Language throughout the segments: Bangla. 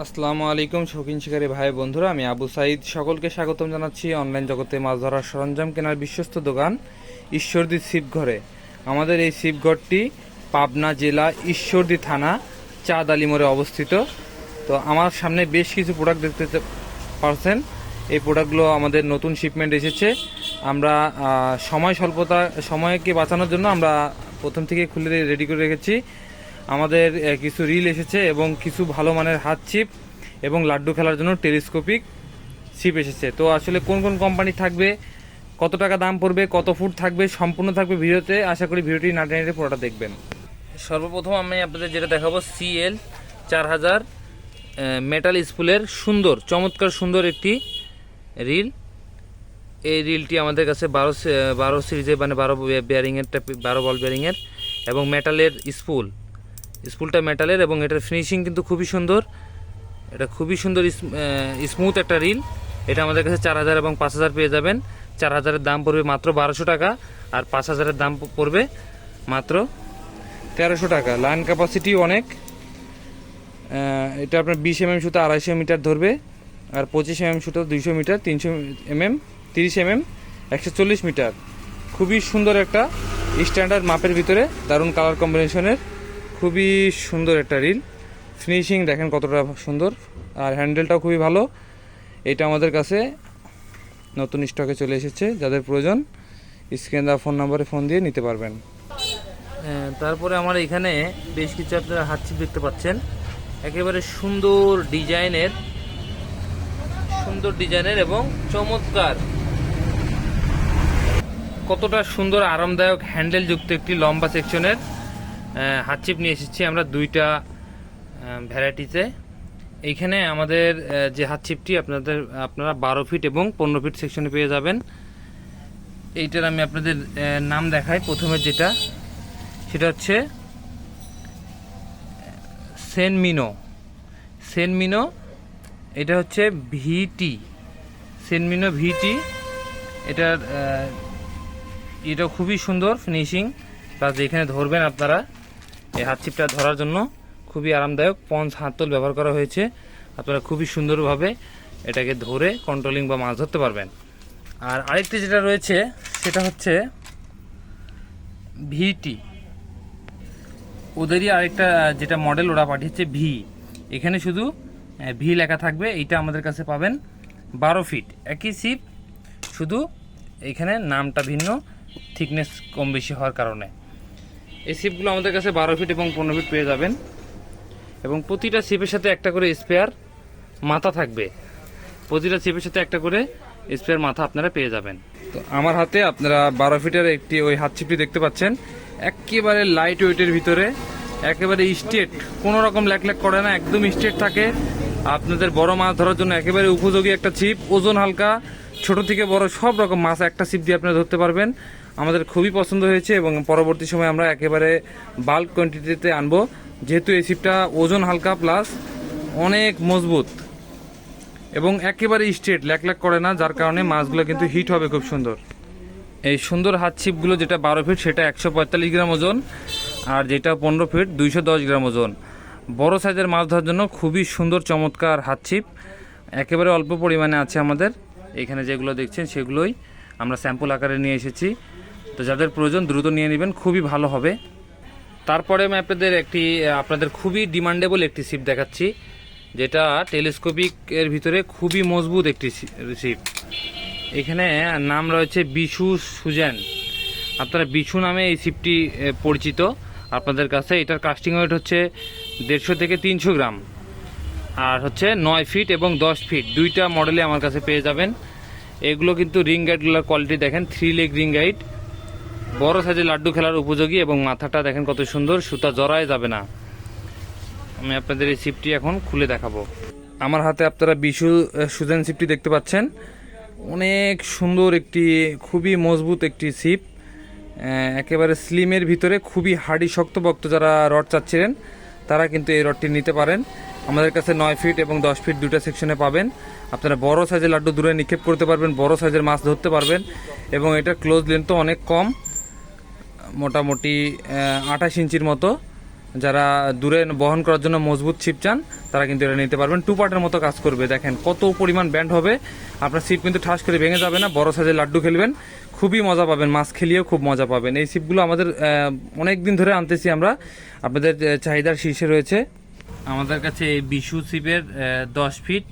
আসসালামু আলাইকুম, শৌখিন শিকারী ভাই বন্ধুরা। আমি আবু সাইদ। সকলকে স্বাগতম জানাচ্ছি অনলাইন জগতে মাছ ধরার সরঞ্জাম কেনার বিশ্বস্ত দোকান ঈশ্বরদী শিবঘরে। আমাদের এই শিবঘরটি পাবনা জেলা ঈশ্বরদী থানা, চাঁদ আলী মোড়ে অবস্থিত। তো আমার সামনে বেশ কিছু প্রোডাক্ট দেখতে পারছেন। এই প্রোডাক্টগুলো আমাদের নতুন শিপমেন্ট এসেছে। আমরা সময় স্বল্পতা, সময়কে বাঁচানোর জন্য আমরা প্রথম থেকে খুলে রেডি করে রেখেছি। আমাদের কিছু রিল এসেছে এবং কিছু ভালো মানের হাত চিপ এবং লাড্ডু খেলার জন্য টেলিস্কোপিক চিপ এসেছে। তো আসলে কোন কোন কোম্পানি থাকবে, কত টাকা দাম পড়বে, কত ফুট থাকবে, সম্পূর্ণ থাকবে ভিডিওতে। আশা করি ভিডিওটি নাটে নাটে পুরোটা দেখবেন। সর্বপ্রথম আমি আপনাদের যেটা দেখাবো সিএল চার হাজার মেটাল স্পুলের সুন্দর, চমৎকার সুন্দর একটি রিল এই রিলটি আমাদের কাছে বারো বারো সিরিজে মানে বারো বেয়ারিংয়ের বারো বল বেয়ারিংয়ের এবং মেটালের স্পুল স্পুলটা মেটালের এবং এটার ফিনিশিং কিন্তু খুবই সুন্দর। এটা খুবই সুন্দর স্মুথ একটা রিল এটা আমাদের কাছে চার হাজার এবং পাঁচ হাজার পেয়ে যাবেন। চার হাজারের দাম পড়বে মাত্র বারোশো টাকা আর পাঁচ হাজারের দাম পড়বে মাত্র তেরোশো টাকা। লাইন ক্যাপাসিটি অনেক। এটা আপনার বিশ এমএম সুতো আড়াইশো মিটার ধরবে আর পঁচিশ এমএম সুতো দুইশো মিটার, তিনশো এমএম তিরিশ এমএম একশো চল্লিশ মিটার। খুবই সুন্দর একটা স্ট্যান্ডার্ড মাপের ভিতরে, দারুণ কালার কম্বিনেশনের খুবই সুন্দর একটা রিল। ফিনিশিং দেখেন কতটা সুন্দর। আর হ্যান্ডেলটাও খুবই ভালো। এটা আমাদের কাছে নতুন স্টকে চলে এসেছে, যাদের প্রয়োজন স্ক্রিন দেওয়া ফোন নাম্বারে ফোন দিয়ে নিতে পারবেন। তারপরে আমার এখানে বেশ কিছু আপনারা হাতছিপ দেখতে পাচ্ছেন। একেবারে সুন্দর ডিজাইনের সুন্দর ডিজাইনের এবং চমৎকার। কতটা সুন্দর, আরামদায়ক হ্যান্ডেল যুক্ত একটি লম্বা সেকশনের হাতচিপ নিয়ে এসেছি আমরা দুইটা ভ্যারাইটিতে। এইখানে আমাদের যে হাতচিপটি আপনাদের, আপনারা বারো ফিট এবং পনেরো ফিট সেকশনে পেয়ে যাবেন। এইটার আমি আপনাদের নাম দেখাই প্রথমে যেটা। সেটা হচ্ছে, সেনমিনো। সেনমিনো, এটা হচ্ছে ভিটি। সেনমিনো ভিটি, এটার এটা খুবই সুন্দর ফিনিশিং। প্লাস যেখানে ধরবেন আপনারা এই হাত ছিপটা ধরার জন্য খুবই আরামদায়ক পঞ্চ হাতল ব্যবহার করা হয়েছে। আপনারা খুবই সুন্দরভাবে এটাকে ধরে কন্ট্রোলিং বা মাছ ধরতে পারবেন। আর আরেকটি যেটা রয়েছে, সেটা হচ্ছে ভিটি ওদেরই আরেকটা, যেটা মডেল ওরা পাঠিয়েছে ভি এখানে শুধু ভি লেখা থাকবে, এইটা আমাদের কাছে পাবেন বারো ফিট একই সিপ শুধু এখানে নামটা ভিন্ন থিকনেস কম বেশি হওয়ার কারণে। এই সিপগুলো আমাদের কাছে বারো ফিট এবং পনেরো ফিট পেয়ে যাবেন। এবং প্রতিটা সিপের সাথে একটা করে স্পেয়ার মাথা থাকবে। প্রতিটা সিপের সাথে একটা করে স্পেয়ার মাথা আপনারা পেয়ে যাবেন। তো আমার হাতে আপনারা বারো ফিটের একটি ওই হাত ছিপটি দেখতে পাচ্ছেন। একেবারে লাইট ওয়েটের ভিতরে, একেবারে স্টেট কোনো রকম ল্যাক ল্যাক করে না, একদম স্টেট থাকে। আপনাদের বড় মাছ ধরার জন্য একেবারে উপযোগী একটা ছিপ, ওজন হালকা ছোট থেকে বড় সব রকম মাছ একটা ছিপ দিয়ে আপনারা ধরতে পারবেন। আমাদের খুবই পছন্দ হয়েছে এবং পরবর্তী সময় আমরা একেবারে বাল্ক কোয়ান্টিটিতে আনব। যেহেতু এই ছিপটা ওজন হালকা প্লাস অনেক মজবুত এবং একেবারে স্ট্রেট ল্যাক ল্যাক করে না, যার কারণে মাছগুলো কিন্তু হিট হবে খুব সুন্দর। এই সুন্দর হাত ছিপগুলো যেটা বারো ফিট সেটা একশো পঁয়তাল্লিশ গ্রাম ওজন আর যেটা পনেরো ফিট দুইশো দশ গ্রাম ওজন। বড় সাইজের মাছ ধরার জন্য খুবই সুন্দর চমৎকার হাত ছিপ। একেবারে অল্প পরিমাণে আছে আমাদের। এখানে যেগুলো দেখছেন সেগুলোই আমরা স্যাম্পল আকারে নিয়ে এসেছি। তো যাদের প্রয়োজন দ্রুত নিয়ে নেবেন, খুবই ভালো হবে। তারপরে আমি আপনাদের একটি আপনাদের খুবই ডিমান্ডেবল একটি শিপ দেখাচ্ছি, যেটা টেলিস্কোপিক এর ভিতরে খুবই মজবুত একটি শিপ এখানে নাম রয়েছে বিশু সুজেন। আপনারা বিশু নামে এই শিপটি পরিচিত। আপনাদের কাছে এটার কাস্টিং ওয়েট হচ্ছে দেড়শো থেকে তিনশো গ্রাম। আর হচ্ছে নয় ফিট এবং দশ ফিট দুইটা মডেলে আমার কাছে পেয়ে যাবেন। এগুলো কিন্তু রিং গাইডগুলোর কোয়ালিটি দেখেন থ্রি লেগ রিং গাইড বড় সাইজের লাড্ডু খেলার উপযোগী এবং মাথাটা দেখেন কত সুন্দর, সুতা জড়ায় যাবে না। আমি আপনাদের এই সিপটি এখন খুলে দেখাবো। আমার হাতে আপনারা বিশু সুজেন সিপটি দেখতে পাচ্ছেন। অনেক সুন্দর একটি, খুবই মজবুত একটি সিপ একেবারে স্লিমের ভিতরে খুবই হার্ডি শক্তপোক্ত যারা রড চাচ্ছিলেন, তারা কিন্তু এই রডটি নিতে পারেন। আমাদের কাছে নয় ফিট এবং দশ ফিট দুটো সেকশনে পাবেন। আপনারা বড় সাইজের লাড্ডু দূরে নিক্ষেপ করতে পারবেন, বড় সাইজের মাছ ধরতে পারবেন এবং এটার ক্লোজ লেন্থ অনেক কম, মোটামুটি আঠাশ ইঞ্চির মতো। যারা দূরে বহন করার জন্য মজবুত ছিপ চান, তারা কিন্তু এটা নিতে পারবেন। টু পার্টের মতো কাজ করবে। দেখেন কত পরিমাণ ব্যান্ড হবে। আপনার ছিপ কিন্তু ঠাস করে ভেঙে যাবে না, বড় সাইজের লাড্ডু খেলবেন। খুবই মজা পাবেন, মাছ খেলিয়েও খুব মজা পাবেন। এই ছিপগুলো আমাদের অনেক দিন ধরে আনতেছি আমরা। আপনাদের চাহিদার শীর্ষে রয়েছে। আমাদের কাছে এই বিশু ছিপের দশ ফিট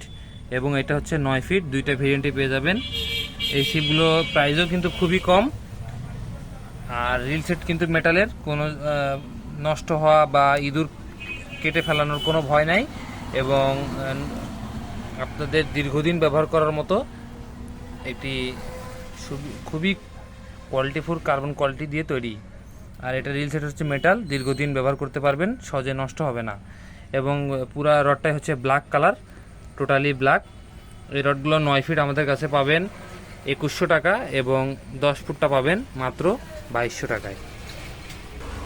এবং এটা হচ্ছে নয় ফিট, দুইটা ভেরিয়েন্টে পেয়ে যাবেন। এই ছিপগুলো প্রাইসও কিন্তু খুবই কম। আর রিল সেট কিন্তু মেটালের কোনো নষ্ট হওয়া বা ইঁদুর কেটে ফেলানোর কোনো ভয় নাই এবং আপনাদের দীর্ঘদিন ব্যবহার করার মতো একটি খুবই কোয়ালিটিফুল কার্বন কোয়ালিটি দিয়ে তৈরি। আর এটা রিল সেট হচ্ছে মেটাল দীর্ঘদিন ব্যবহার করতে পারবেন, সহজে নষ্ট হবে না। এবং পুরা রডটাই হচ্ছে ব্ল্যাক কালার টোটালি ব্ল্যাক এই রডগুলো নয় ফিট আমাদের কাছে পাবেন একুশশো টাকা এবং দশ ফুটটা পাবেন মাত্র বাইশশো টাকায়।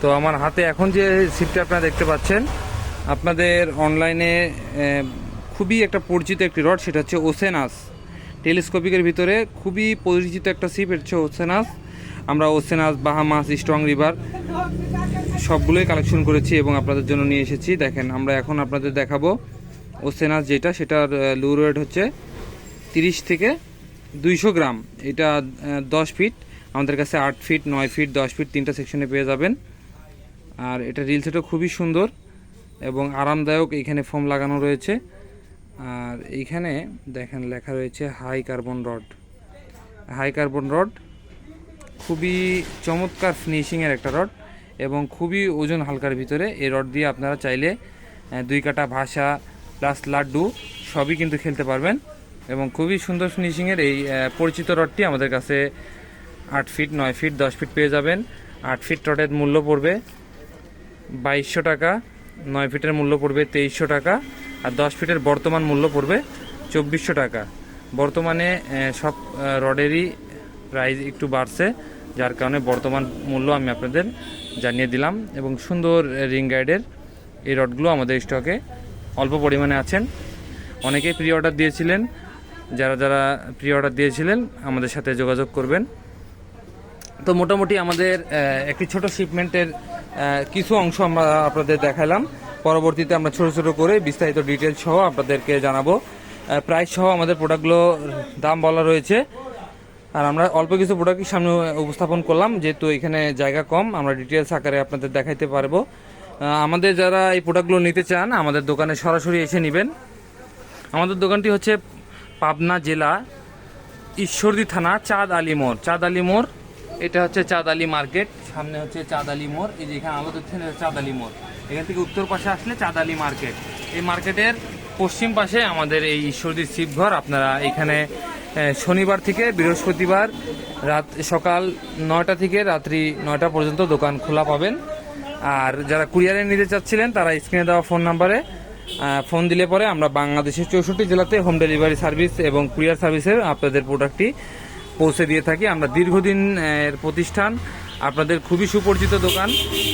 তো আমার হাতে এখন যে সিপটা আপনারা দেখতে পাচ্ছেন, আপনাদের অনলাইনে খুবই একটা পরিচিত একটি রড, সেটা হচ্ছে ওসেনাস টেলিস্কোপিকের ভিতরে খুবই পরিচিত একটা সিপ হচ্ছে ওসেনাস আমরা ওসেনাস বাহামাস স্ট্রং রিভার সবগুলোই কালেকশন করেছি এবং আপনাদের জন্য নিয়ে এসেছি। দেখেন, আমরা এখন আপনাদের দেখাবো ওসেনাস যেটা, সেটার লু রেট হচ্ছে তিরিশ থেকে দুইশো গ্রাম। এটা দশ ফিট আমাদের কাছে আট ফিট নয় ফিট দশ ফিট তিনটা সেকশনে পেয়ে যাবেন। আর এটা রিল সেটও খুবই সুন্দর এবং আরামদায়ক, এখানে ফোম লাগানো রয়েছে। আর এইখানে দেখেন লেখা রয়েছে high carbon rod high carbon rod খুবই চমৎকার ফিনিশিংয়ের একটা রড এবং খুবই ওজন হালকার ভিতরে এই রড দিয়ে আপনারা চাইলে দুই কাটা ভাষা প্লাস লাড্ডু সবই কিন্তু খেলতে পারবেন এবং খুবই সুন্দর ফিনিশিংয়ের এই পরিচিত রডটি আমাদের কাছে আট ফিট নয় ফিট দশ ফিট পেয়ে যাবেন। আট ফিট রডের মূল্য পড়বে বাইশশো টাকা, নয় ফিটের মূল্য পড়বে তেইশশো টাকা আর দশ ফিটের বর্তমান মূল্য পড়বে চব্বিশশো টাকা। বর্তমানে সব রডেরই প্রাইস একটু বাড়ছে, যার কারণে বর্তমান মূল্য আমি আপনাদের জানিয়ে দিলাম এবং সুন্দর রিং গাইডের এই রডগুলো আমাদের স্টকে অল্প পরিমাণে আছেন। অনেকেই প্রি অর্ডার দিয়েছিলেন, যারা যারা প্রি অর্ডার দিয়েছিলেন আমাদের সাথে যোগাযোগ করবেন। তো মোটামুটি আমাদের একটি ছোট শিপমেন্টের কিছু অংশ আমরা আপনাদের দেখালাম। পরবর্তীতে আমরা ছোট ছোট করে বিস্তারিত ডিটেলস সহ আপনাদেরকে জানাব। প্রাইস সহ আমাদের প্রোডাক্টগুলোর দাম বলা রয়েছে। আর আমরা অল্প কিছু প্রোডাক্ট সামনে উপস্থাপন করলাম, যেহেতু এখানে জায়গা কম, আমরা ডিটেলস আকারে আপনাদের দেখাইতে পারব। আমাদের যারা এই প্রোডাক্টগুলো নিতে চান, আমাদের দোকানে সরাসরি এসে নেবেন। আমাদের দোকানটি হচ্ছে পাবনা জেলা, ঈশ্বরদী থানা, চাঁদ আলী মোড়। চাঁদ আলী মোড়, এটা হচ্ছে চাঁদ আলী মার্কেট, সামনে হচ্ছে চাঁদ আলী মোড়, এই যে এখানে আলো দেখছেন চাঁদ আলী মোড়। এখান থেকে উত্তর পাশে আসলে চাঁদ আলী মার্কেট। এই মার্কেটের পশ্চিম পাশে আমাদের এই ঈশ্বরদীর শিবঘর, আপনারা এখানে শনিবার থেকে বৃহস্পতিবার রাত সকাল নয়টা থেকে রাত্রি নয়টা পর্যন্ত দোকান খোলা পাবেন। আর যারা কুরিয়ারে নিতে চাচ্ছিলেন, তারা স্ক্রিনে দেওয়া ফোন নাম্বারে ফোন দিলে পরে আমরা বাংলাদেশের চৌষট্টি জেলাতে হোম ডেলিভারি সার্ভিস এবং কুরিয়ার সার্ভিসের আপনাদের প্রোডাক্টটি পৌঁছে দিয়ে থাকি। আমরা দীর্ঘদিন এর প্রতিষ্ঠান, আপনাদের খুবই সুপরিচিত দোকান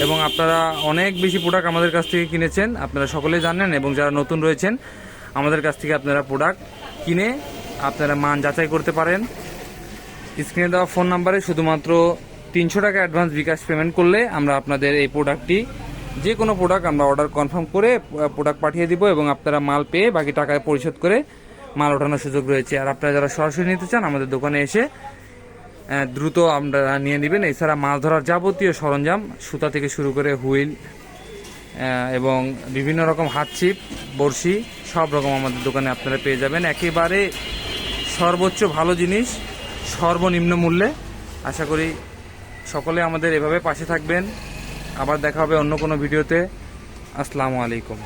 এবং আপনারা অনেক বেশি প্রোডাক্ট আমাদের কাছ থেকে কিনেছেন। আপনারা সকলে জানেন এবং যারা নতুন রয়েছেন, আমাদের কাছ থেকে আপনারা প্রোডাক্ট কিনে আপনারা মান যাচাই করতে পারেন। স্ক্রিনে দেওয়া ফোন নাম্বারে শুধুমাত্র তিনশো টাকা অ্যাডভান্স বিকাশ পেমেন্ট করলে আমরা আপনাদের এই প্রোডাক্টটি যে কোনো প্রোডাক্ট আমরা অর্ডার কনফার্ম করে প্রোডাক্ট পাঠিয়ে দিব এবং আপনারা মাল পেয়ে বাকি টাকায় পরিশোধ করে মাল ওঠানোর সুযোগ রয়েছে। আর আপনারা যারা সরাসরি নিতে চান, আমাদের দোকানে এসে দ্রুত আপনারা নিয়ে নেবেন। এছাড়া মাছ ধরার যাবতীয় সরঞ্জাম, সুতা থেকে শুরু করে হুইল এবং বিভিন্ন রকম হাত ছিপ, বড়শি, সব রকম আমাদের দোকানে আপনারা পেয়ে যাবেন। একেবারে সর্বোচ্চ ভালো জিনিস, সর্বনিম্ন মূল্যে। আশা করি সকলে আমাদের এভাবে পাশে থাকবেন। আবার দেখা হবে অন্য কোনো ভিডিওতে। আসসালামু আলাইকুম।